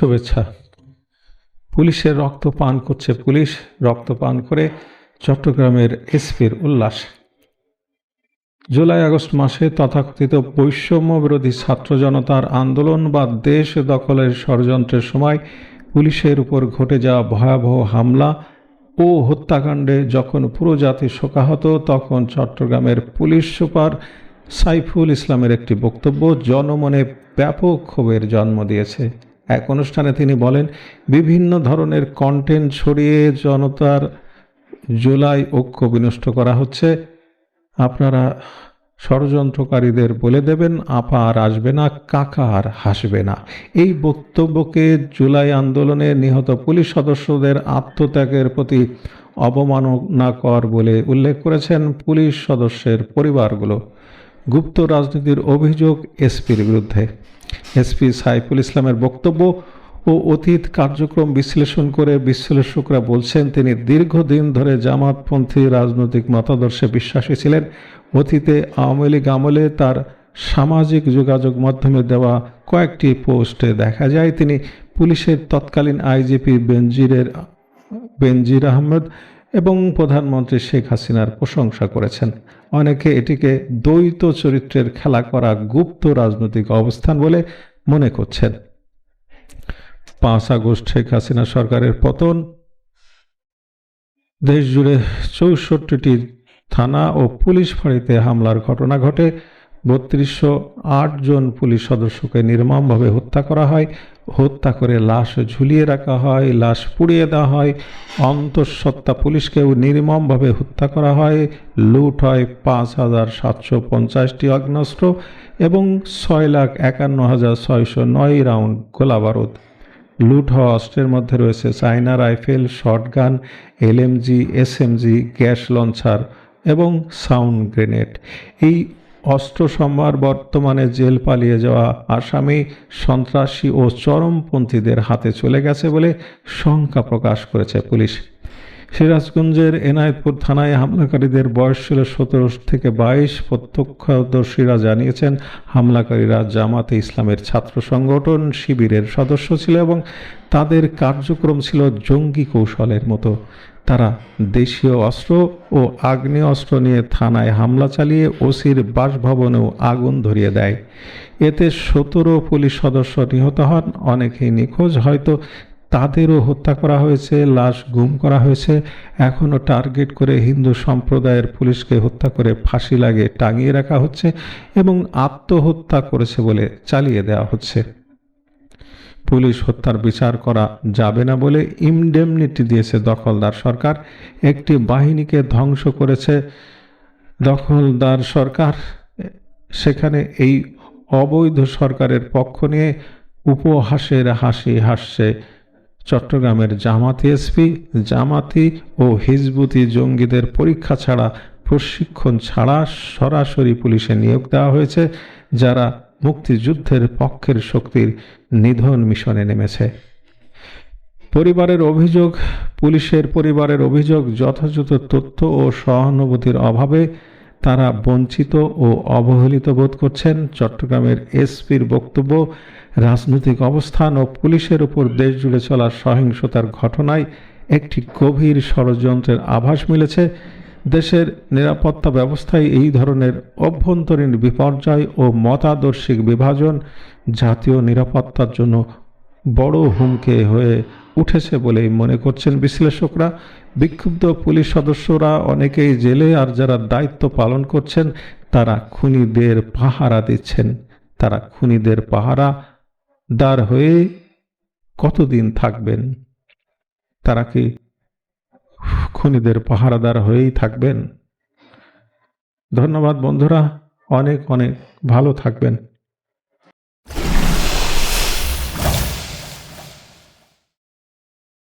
শুভেচ্ছা। পুলিশের রক্ত পান করছে পুলিশ রক্ত পান করে চট্টগ্রামের এসপির উল্লাস। জুলাই আগস্ট মাসে তথাকথিত বৈষম্য বিরোধী ছাত্র জনতার আন্দোলন বা দেশ দখলের ষড়যন্ত্রের সময় পুলিশের উপর ঘটে যাওয়া ভয়াবহ হামলা ও হত্যাকাণ্ডে যখন পুরো জাতি শোকাহত, তখন চট্টগ্রামের পুলিশ সুপার সাইফুল ইসলামের একটি বক্তব্য জনমনে ব্যাপক ক্ষোভের জন্ম দিয়েছে। এক অনুষ্ঠানে তিনি বলেন, বিভিন্ন ধরনের কন্টেন্ট ছড়িয়ে জনতার জুলাই ঐক্য বিনষ্ট করা হচ্ছে। আপনারা ষড়যন্ত্রকারীদের বলে দেবেন, আপা আর আসবে না, কাকা আর হাসবে না। এই বক্তব্যকে জুলাই আন্দোলনে নিহত পুলিশ সদস্যদের আত্মত্যাগের প্রতি অবমাননাকর বলে উল্লেখ করেছেন পুলিশ সদস্যের পরিবারগুলো। গুপ্ত রাজনীতির অভিযোগ এসপির বিরুদ্ধে। এসপি সাইফুল ইসলামের বক্তব্য ও অতীত কার্যক্রম বিশ্লেষণ করে বিশ্লেষকরা বলছেন, তিনি দীর্ঘদিন ধরে জামাতপন্থী রাজনৈতিক মতাদর্শে বিশ্বাসী ছিলেন। অতীতে আওয়ামী লীগ আমলে তার সামাজিক যোগাযোগ মাধ্যমে দেওয়া কয়েকটি পোস্টে দেখা যায়, তিনি পুলিশের তৎকালীন আইজিপি বেনজিরের, বেনজির আহমেদ এবং প্রধানমন্ত্রী শেখ হাসিনার প্রশংসা করেছেন। অনেকে এটিকে দ্বৈত চরিত্রের খেলা করা গুপ্ত রাজনৈতিক অবস্থান বলে মনে করছেন। পাঁচ আগস্ট শেখ হাসিনা সরকারের পতন। দেশ জুড়ে চৌষট্টিটি থানা ও পুলিশ ফাঁড়িতে হামলার ঘটনা ঘটে। বত্রিশশো জন পুলিশ সদস্যকে নির্মমভাবে হত্যা করা হয়। হত্যা করে লাশ ঝুলিয়ে রাখা হয়, লাশ পুড়িয়ে দেওয়া হয়। অন্তঃসত্ত্বা পুলিশকেও নির্মমভাবে হত্যা করা হয়। লুট হয় পাঁচ হাজার সাতশো পঞ্চাশটি আগ্নেয়াস্ত্র এবং ছয় লাখ একান্ন হাজার ছয়শো নয় রাউন্ড গোলাবারুদ লুট হওয়া অস্ত্রের মধ্যে রয়েছে China rifle, shotgun, LMG, SMG, gas launcher এবং সাউন্ড গ্রেনেড। এই অস্ত্র সম্ভার বর্তমানে জেল পালিয়ে যাওয়া আসামি, সন্ত্রাসী ও চরমপন্থীদের হাতে চলে গেছে বলে শঙ্কা প্রকাশ করেছে পুলিশ। সিরাজগঞ্জের এনায়েতপুর থানায় হামলাকারীদের বয়স ছিল সতেরো থেকে বাইশ। প্রত্যক্ষদর্শীরা জানিয়েছেন, হামলাকারীরা জামাতে ইসলামের ছাত্র সংগঠন, শিবিরের সদস্য ছিল এবং তাদের কার্যক্রম ছিল জঙ্গি কৌশলের মতো। তারা দেশীয় অস্ত্র ও আগ্নেয় অস্ত্র নিয়ে থানায় হামলা চালিয়ে ওসির বাসভবনেও আগুন ধরিয়ে দেয়। এতে সতেরো পুলিশ সদস্য নিহত হন, অনেকেই নিখোঁজ। হয়তো তাদেরও হত্যা করা হয়েছে, লাশ গুম করা হয়েছে। এখনও টার্গেট করে হিন্দু সম্প্রদায়ের পুলিশকে হত্যা করে ফাঁসি লাগে টাঙিয়ে রাখা হচ্ছে এবং আত্মহত্যা করেছে বলে চালিয়ে দেওয়া হচ্ছে। পুলিশ হত্যার বিচার করা যাবে না বলে ইমডেমনিটি দিয়েছে দখলদার সরকার। একটি বাহিনীকে ধ্বংস করেছে দখলদার সরকার। সেখানে এই অবৈধ সরকারের পক্ষ নিয়ে উপহাসের হাসি হাসছে চট্টগ্রামের জামাতি এসপি, জামাতি ও হিজবুতি জঙ্গিদের পরীক্ষা ছাড়া প্রশিক্ষণ ছাড়া সরাসরি পুলিশে নিয়োগ দেওয়া হয়েছে, যারা মুক্তিযুদ্ধের পক্ষের শক্তির নিধন মিশনে নেমেছে। পরিবারের অভিযোগ, পুলিশের পরিবারের অভিযোগ, যথাযথ তথ্য ও সহানুভূতির অভাবে তারা বঞ্চিত ও অবহেলিত বোধ করছেন। চট্টগ্রামের এসপির বক্তব্য, রাজনৈতিক অবস্থান ও পুলিশের উপর দেশ জুড়ে চলা সহিংসতার ঘটনায় একটি গভীর ষড়যন্ত্রের আভাস মিলেছে। দেশের নিরাপত্তা ব্যবস্থায় এই ধরনের অভ্যন্তরীণ বিপর্যয় ও মতাদর্শিক বিভাজন জাতীয় নিরাপত্তার জন্য বড় হুমকে হয়ে উঠেছে বলেই মনে করছেন বিশ্লেষকরা। বিক্ষুব্ধ পুলিশ সদস্যরা অনেকেই জেলে আর যারা দায়িত্ব পালন করছেন, তারা খুনিদের পাহারা দিচ্ছেন। তারা খুনিদের পাহারা দার হয়ে কতদিন থাকবেন? তারা কি খুনিদের পাহারাদার হয়েই থাকবেন। ধন্যবাদ বন্ধুরা অনেক অনেক ভালো থাকবেন।